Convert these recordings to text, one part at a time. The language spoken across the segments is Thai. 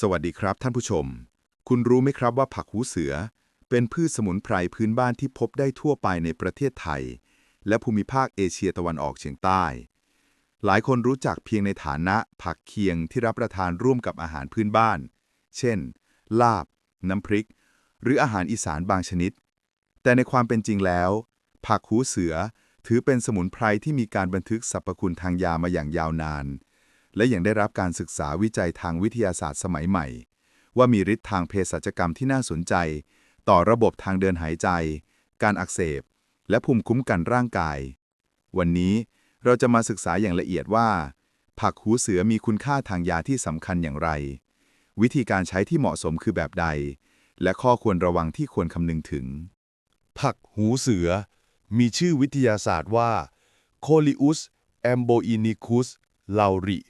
สวัสดีครับท่านผู้ชม คุณรู้ไหมครับว่าผักหูเสือ เป็นพืชสมุนไพรพื้นบ้านที่พบได้ทั่วไปในประเทศไทย และภูมิภาคเอเชียตะวันออกเฉียงใต้ หลายคนรู้จักเพียงในฐานะผักเคียงที่รับประทานร่วมกับอาหารพื้นบ้าน เช่น ลาบ น้ำพริก หรืออาหารอีสานบางชนิด แต่ในความเป็นจริงแล้ว ผักหูเสือถือเป็นสมุนไพรที่มีการบันทึกสรรพคุณทางยามาอย่างยาวนาน และยังได้รับการศึกษาวิจัยทางวิทยาศาสตร์สมัยใหม่ ว่ามีฤทธิ์ทางเภสัชกรรมที่น่าสนใจ ต่อระบบทางเดินหายใจ การอักเสบ และภูมิคุ้มกันร่างกาย วันนี้เราจะมาศึกษาอย่างละเอียดว่า ผักหูเสือมีคุณค่าทางยาที่สำคัญอย่างไร วิธีการใช้ที่เหมาะสมคือแบบใด และข้อควรระวังที่ควรคำนึงถึง ผักหูเสือ มีชื่อวิทยาศาสตร์ว่า Coleus amboinicus lauri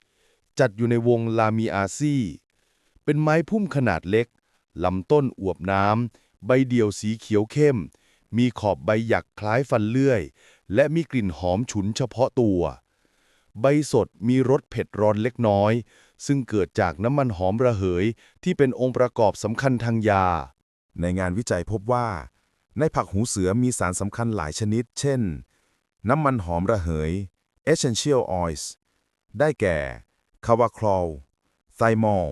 จัดอยู่ในวงลามิอาซีเป็นไม้พุ่มขนาดเล็ก ลำต้นอวบน้ำ ใบเดี่ยวสีเขียวเข้ม มีขอบใบหยักคล้ายฟันเลื่อย และมีกลิ่นหอมฉุนเฉพาะตัว ใบสดมีรสเผ็ดร้อนเล็กน้อย ซึ่งเกิดจากน้ำมันหอมระเหย ที่เป็นองค์ประกอบสำคัญทางยา ในงานวิจัยพบว่า ในผักหูเสือมีสารสำคัญหลายชนิด เช่น น้ำมันหอมระเหย essential oils ได้แก่ คาวาคลอลไทมอล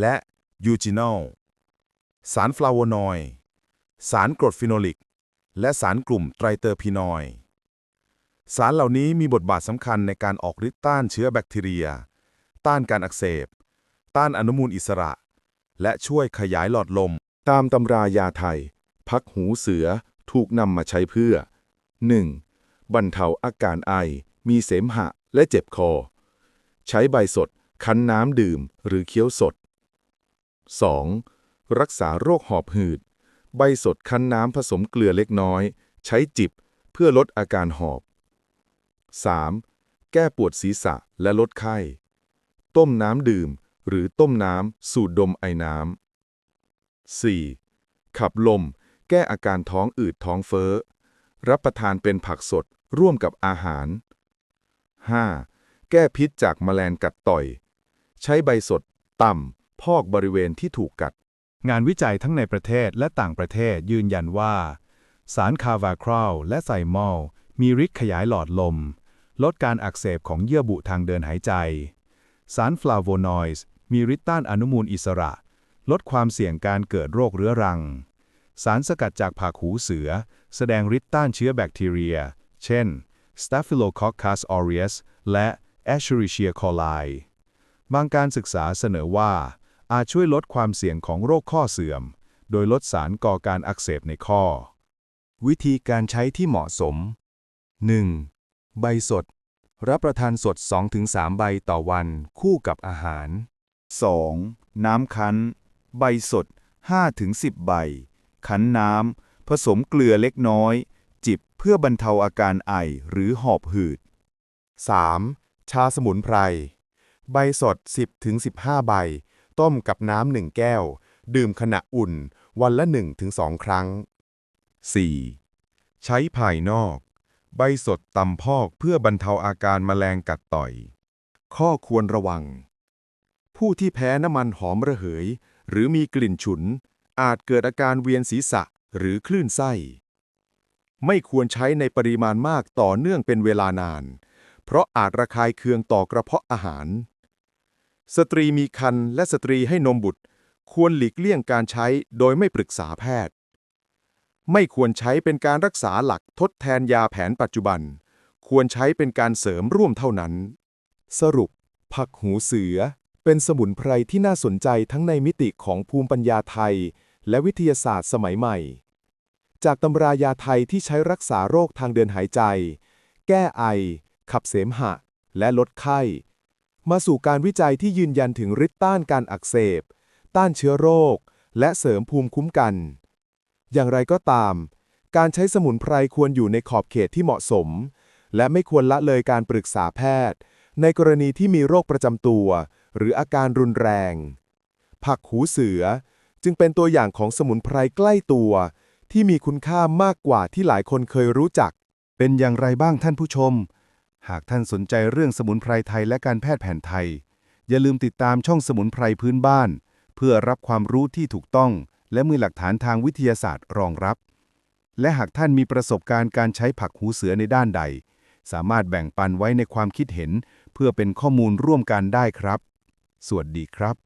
และยูจินอล สารฟลาโวนอยด์ สารกรดฟิโนลิก และสารกลุ่มไตรเตอร์พีนอยด์ สารเหล่านี้มีบทบาทสำคัญในการออกฤทธิ์ต้านเชื้อแบคทีเรีย ต้านการอักเสบ ต้านอนุมูลอิสระ และช่วยขยายหลอดลม ตามตำรายาไทย พักหูเสือถูกนำมาใช้เพื่อ 1. บรรเทาอาการไอ มีเสมหะและเจ็บคอ ใช้ใบสด คั้นน้ำดื่มหรือเคี้ยวสด 2. รักษาโรคหอบหืด ใบสดคั้นน้ำผสมเกลือเล็กน้อย ใช้จิบเพื่อลดอาการหอบ 3. แก้ปวดศีรษะและลดไข้ ต้มน้ำดื่ม หรือต้มน้ำสูดดมไอน้ำ 4. ขับลม แก้อาการท้องอืดท้องเฟ้อ รับประทานเป็นผักสดร่วมกับอาหาร 5. แก้พิษจากแมลงกัดต่อย ใช้ใบสด ต่ำ พอกบริเวณที่ถูกกัด งานวิจัยทั้งในประเทศและต่างประเทศยืนยันว่า สารคาร์วาครอลและไซมอลมีฤทธิ์ขยายหลอดลม ลดการอักเสบของเยื่อบุทางเดินหายใจ สารฟลาโวนอยด์มีฤทธิ์ต้านอนุมูลอิสระ ลดความเสี่ยงการเกิดโรคเรื้อรัง สารสกัดจากผักหูเสือ แสดงฤทธิ์ต้านเชื้อแบคทีเรีย เช่น Staphylococcus aureus และ Escherichia coli บางการศึกษาเสนอว่า อาจช่วยลดความเสี่ยงของโรคข้อเสื่อม โดยลดสารก่อการอักเสบในข้อ วิธีการใช้ที่เหมาะสม 1. ใบสด รับประทานสด 2-3 ใบต่อวันคู่กับอาหาร 2. น้ำคั้น ใบสด 5-10 ใบ คั้นน้ำ ผสมเกลือเล็กน้อย จิบเพื่อบรรเทาอาการไอหรือหอบหืด 3. ชาสมุนไพร ใบสด 10-15 ใบ ต้มกับน้ำหนึ่งแก้ว ดื่มขณะอุ่น วันละ 1-2 ครั้ง 4. ใช้ภายนอก ใบสดตำพอกเพื่อบรรเทาอาการแมลงกัดต่อย ข้อควรระวัง ผู้ที่แพ้น้ำมันหอมระเหย หรือมีกลิ่นฉุน อาจเกิดอาการเวียนศีรษะหรือคลื่นไส้ ไม่ควรใช้ในปริมาณมากต่อเนื่องเป็นเวลานาน เพราะอาจระคายเคืองต่อกระเพาะอาหาร สตรีมีครรภ์และสตรีให้นมบุตร ควรหลีกเลี่ยงการใช้โดยไม่ปรึกษาแพทย์ ไม่ควรใช้เป็นการรักษาหลักทดแทนยาแผนปัจจุบัน ควรใช้เป็นการเสริมร่วมเท่านั้น สรุป ผักหูเสือ เป็นสมุนไพรที่น่าสนใจทั้งในมิติของภูมิปัญญาไทย และวิทยาศาสตร์สมัยใหม่ จากตำรายาไทยที่ใช้รักษาโรคทางเดินหายใจ แก้ไอ ขับเสมหะ และลดไข้ มาสู่การวิจัยที่ยืนยันถึงฤทธิ์ต้านการอักเสบ ต้านเชื้อโรค และเสริมภูมิคุ้มกัน อย่างไรก็ตาม การใช้สมุนไพรควรอยู่ในขอบเขตที่เหมาะสม และไม่ควรละเลยการปรึกษาแพทย์ ในกรณีที่มีโรคประจำตัว หรืออาการรุนแรง ผักหูเสือจึงเป็นตัวอย่างของสมุนไพรใกล้ตัว ที่มีคุณค่ามากกว่าที่หลายคนเคยรู้จัก เป็นอย่างไรบ้างท่านผู้ชม หากท่านสนใจเรื่องสมุนไพรไทยและการแพทย์แผนไทย อย่าลืมติดตามช่องสมุนไพรพื้นบ้าน เพื่อรับความรู้ที่ถูกต้อง และมีหลักฐานทางวิทยาศาสตร์รองรับ และหากท่านมีประสบการณ์การใช้ผักหูเสือในด้านใด สามารถแบ่งปันไว้ในความคิดเห็น เพื่อเป็นข้อมูลร่วมกันได้ครับ สวัสดีครับ